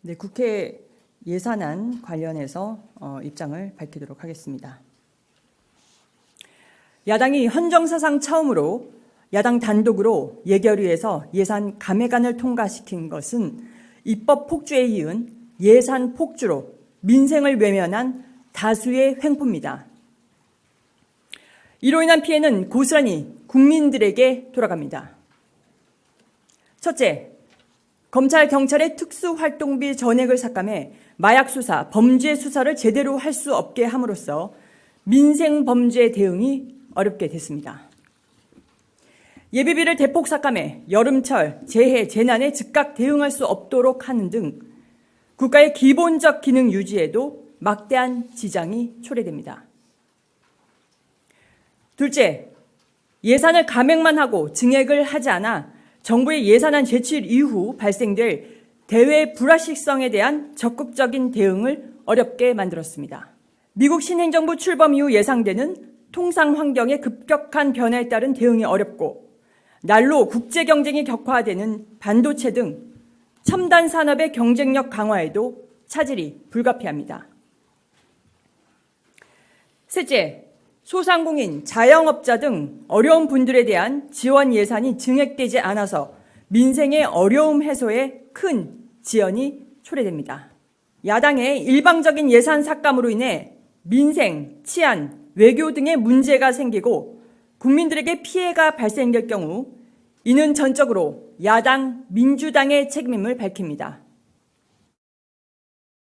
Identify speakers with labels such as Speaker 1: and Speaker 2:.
Speaker 1: 네, 국회 예산안 관련해서 어, 입장을 밝히도록 하겠습니다. 야당이 헌정사상 처음으로 야당 단독으로 예결위에서 예산 감액안을 통과시킨 것은 입법 폭주에 이은 예산 폭주로 민생을 외면한 다수의 횡포입니다. 이로 인한 피해는 고스란히 국민들에게 돌아갑니다. 첫째, 검찰, 경찰의 특수활동비 전액을 삭감해 마약 수사, 범죄 수사를 제대로 할 수 없게 함으로써 민생 범죄 대응이 어렵게 됐습니다. 예비비를 대폭 삭감해 여름철 재해, 재난에 즉각 대응할 수 없도록 하는 등 국가의 기본적 기능 유지에도 막대한 지장이 초래됩니다. 둘째, 예산을 감액만 하고 증액을 하지 않아 정부의 예산안 제출 이후 발생될 대외 불확실성에 대한 적극적인 대응을 어렵게 만들었습니다. 미국 신행정부 출범 이후 예상되는 통상 환경의 급격한 변화에 따른 대응이 어렵고 날로 국제 경쟁이 격화되는 반도체 등 첨단 산업의 경쟁력 강화에도 차질이 불가피합니다. 셋째, 소상공인, 자영업자 등 어려운 분들에 대한 지원 예산이 증액되지 않아서 민생의 어려움 해소에 큰 지연이 초래됩니다. 야당의 일방적인 예산 삭감으로 인해 민생, 치안, 외교 등의 문제가 생기고 국민들에게 피해가 발생될 경우 이는 전적으로 야당 민주당의 책임임을 밝힙니다.